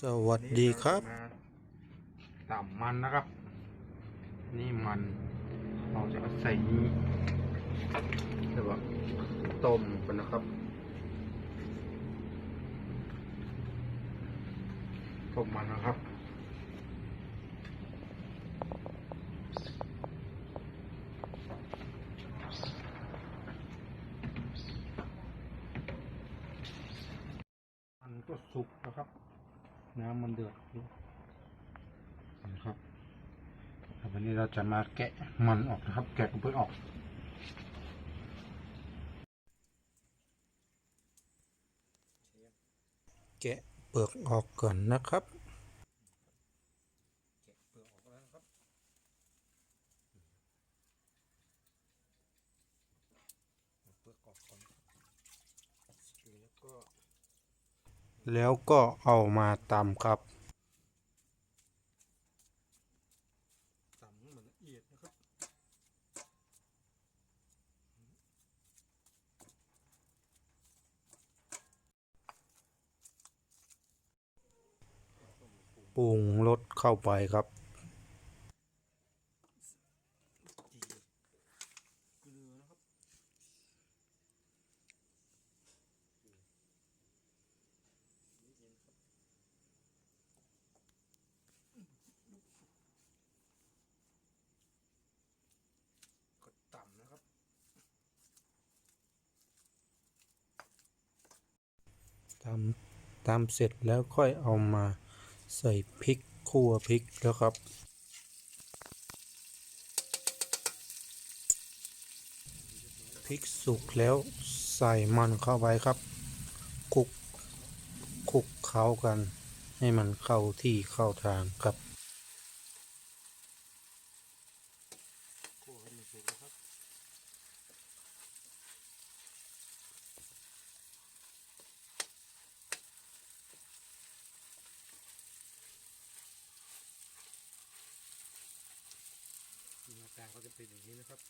สวัสดีครับมาต่ำมันนะครับ นี่มันเราจะใส่นี้เรียกว่าต้มกันนะครับต้มมันนะครับมันก็สุกนะครับ น้ำมันเดือดอยู่นะครับวันนี้เราจะมาแกะมันออกนะครับ แกะกระเพื่อออกแกะเปลือกออกก่อนนะครับแกะเปลือกออกแล้วนะครับเปลือกออกก่อนแล้วก็ แล้วก็เอามาตำครับตำให้มันละเอียดนะครับ ปรุงรสเข้าไปครับ จีเกลือนะครับ ก็ต่ำนะครับ ตำตำเสร็จแล้วค่อยเอามาใส่พริกคั่วพริกแล้วครับ พริกสุกแล้วใส่มันเข้าไปครับคลุกคลุกเข้ากัน ให้มันเข้าที่เข้าทางครับ คั่วให้มันสุกนะครับ หน้าตาก็จะเป็นอย่างนี้นะครับ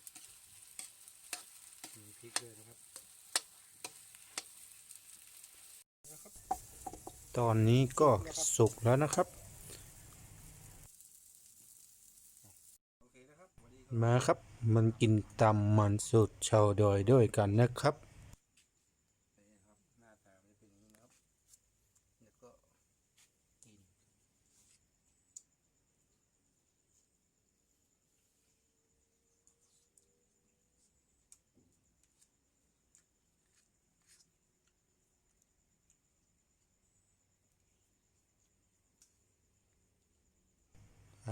มีพริกด้วยนะครับ ตอนนี้ก็สุกแล้วนะครับ มาครับ มันกินตำมันสุดชาวดอยด้วยกันนะครับ นี่ครับหน้าตามันจะเป็นอย่างนี้นะครับ แล้วก็กิน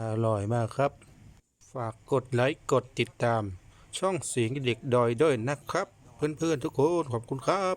อร่อยมากครับ ฝากกดไลค์กดติดตาม ช่องเสียงเด็กดอยด้วยนะครับ เพื่อนๆทุกคนขอบคุณครับ